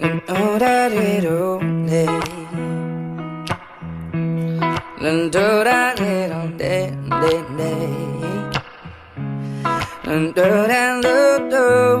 난 오라리로네 난 도라리로네 네네 난 도라리로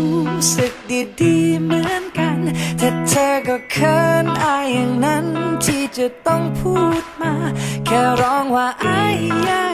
รู้สึกดีๆเหมือนกัน แต่เธอก็เขินอายอย่างนั้นที่จะต้องพูดมา แค่ร้องว่าอายยา